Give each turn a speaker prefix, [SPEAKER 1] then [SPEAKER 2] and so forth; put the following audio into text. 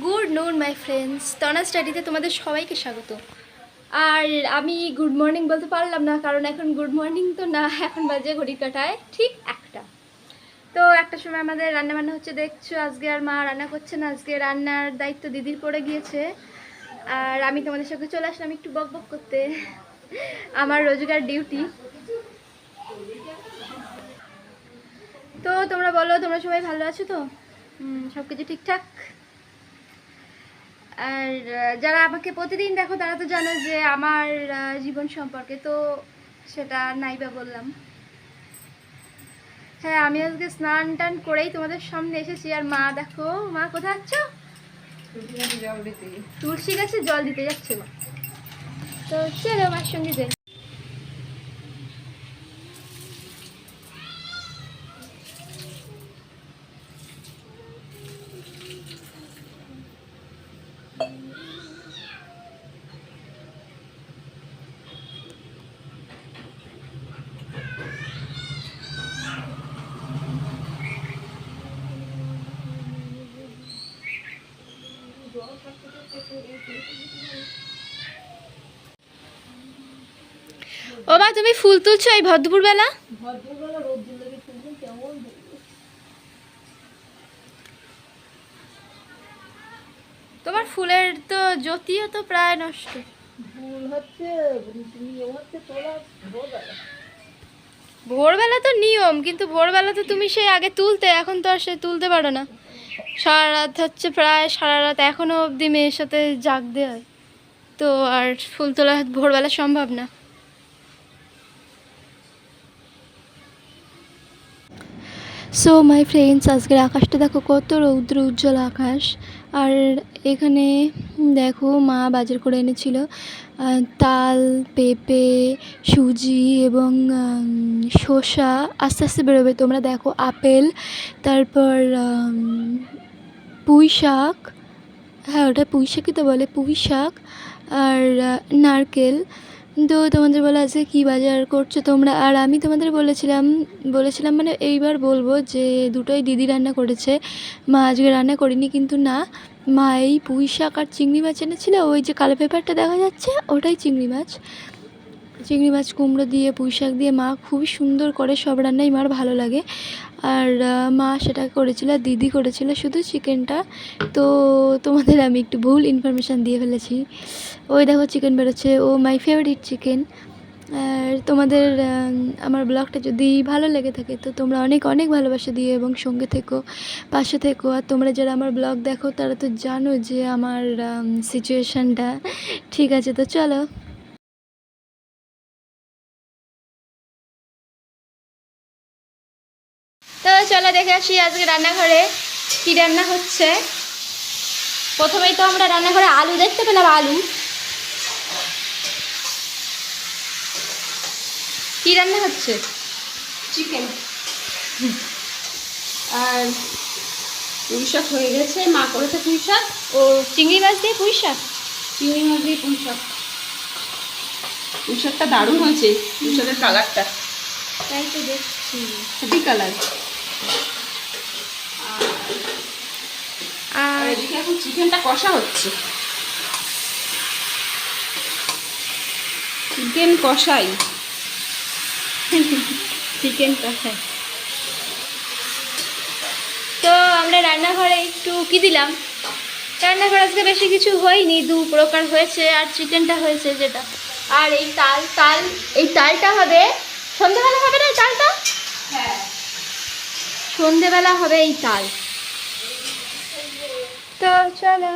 [SPEAKER 1] Good নুন, my friends. তনা স্টাডিতে তোমাদের সবাইকে স্বাগত। আর আমি গুড মর্নিং বলতে পারলাম না, কারণ এখন গুড মর্নিং তো না, এখন বাজে ঘড়ি কাটায় ঠিক একটা। তো একটা সময় আমাদের রান্না বান্না হচ্ছে, দেখছ, আজকে আর মা রান্না করছে না, আজকে রান্নার দায়িত্ব দিদির পড়ে গিয়েছে। আর আমি তোমাদের সঙ্গে চলে আসলাম একটু বক বক করতে। আমার রোজগার ডিউটি। তো তোমরা বলো, তোমরা সবাই ভালো আছো তো? সব কিছু ঠিকঠাক? আর যারা আমাকে প্রতিদিন দেখো তারা তো জানো যে আমার জীবন সম্পর্কে তো সেটা নাই বা বললাম। হ্যাঁ আমি আজকে স্নান টান করেই তোমাদের সামনে এসেছি। আর মা দেখো মা কোথায় আছো? তুলসী গাছে জল দিতে। যাচ্ছে। মা তো চলো আমার সঙ্গে যাই। ও মা তুমি ফুল তুলছো এই ভদ্রপুর বেলা তোমার ফুলের তো জ্যোতিও তো প্রায় নষ্ট।
[SPEAKER 2] হচ্ছে ভোরবেলা
[SPEAKER 1] তো নিয়ম কিন্তু ভোরবেলা তো তুমি সেই আগে তুলতে এখন তো আর সে তুলতে পারো না। সারা রাত হচ্ছে প্রায় সারা রাত এখনও অবধি মেয়ের সাথে জাগতে হয় তো আর ফুল তোলা ভোরবেলা সম্ভব না। সো মাই ফ্রেন্ডস আজকের আকাশটা দেখো কত রৌদ্র, উজ্জ্বল আকাশ। আর এখানে দেখো মা বাজার করে এনেছিল তাল, পেঁপে, সুজি এবং শসা। আস্তে আস্তে বেরোবে তোমরা দেখো, আপেল, তারপর পুঁই শাক হ্যাঁ ওটা পুঁই শাকই তো বলে, পুঁই শাক আর নারকেল। তো তোমাদের বলে আজকে কী বাজার করছ তোমরা? আর আমি তোমাদের বলেছিলাম বলেছিলাম মানে এইবার বলব যে দুটোই দিদি রান্না করেছে। মা আজকে রান্না করিনি কিন্তু না, মা এই পুঁই শাক আর চিংড়ি মাছ এনেছিল, ওই যে কালো পেপারটা দেখা যাচ্ছে, ওটাই চিংড়ি মাছ। চিংড়ি মাছ কুমড়ো দিয়ে পুঁই শাক দিয়ে মা খুবই সুন্দর করে সব রান্নাই মার ভালো লাগে। আর মা সেটা করেছিল, দিদি করেছিল শুধু চিকেনটা। তো তোমাদের আমি একটু ভুল ইনফরমেশান দিয়ে ফেলেছি। ওই দেখো চিকেন বেরোচ্ছে, ও মাই ফেভারিট চিকেন আর তোমাদের আমার ব্লগটা যদি ভালো লেগে থাকে, তো তোমরা অনেক অনেক ভালোবাসা দিও এবং সঙ্গে থেকো, পাশে থেকো। আর তোমরা যারা আমার ব্লগ দেখো, তারা তো জানো যে আমার সিচুয়েশানটা ঠিক আছে, তো চলো। চলো দেখে আসি আজকে রান্নাঘরে কী রান্না হচ্ছে। প্রথমেই তো আমরা রান্নাঘরে আলু দেখতে পেলাম আলু। কি রান্না হচ্ছে?
[SPEAKER 2] চিকেন আর পুঁই শাক হয়ে গেছে। মা করেছে পুঁই শাক।
[SPEAKER 1] ও চিংড়ি মাছ দিয়ে পুঁই শাক?
[SPEAKER 2] চিংড়ি মাছ দিয়ে পুঁই শাক। পুঁই শাকটা দারুণ হয়েছে পুঁই শাকের কালারটা
[SPEAKER 1] তাই তো দেখছি।
[SPEAKER 2] হেভি কালার আর এদিকে এখন চিকেনটা কষা হচ্ছে। চিকেন কষাই।
[SPEAKER 1] চিকেন কষাই। তো আমরা রান্নাঘরে একটু কি দিলাম। রান্নাঘরে আজকে বেশি কিছু হয়নি দু প্রকার হয়েছে আর চিকেনটা হয়েছে যেটা। আর এই তাল তাল এই তালটা হবে সন্ধ্যেবেলা হবে না তালটা?
[SPEAKER 2] হ্যাঁ।
[SPEAKER 1] সন্ধেবেলা হবে এই তাল। তো চলো।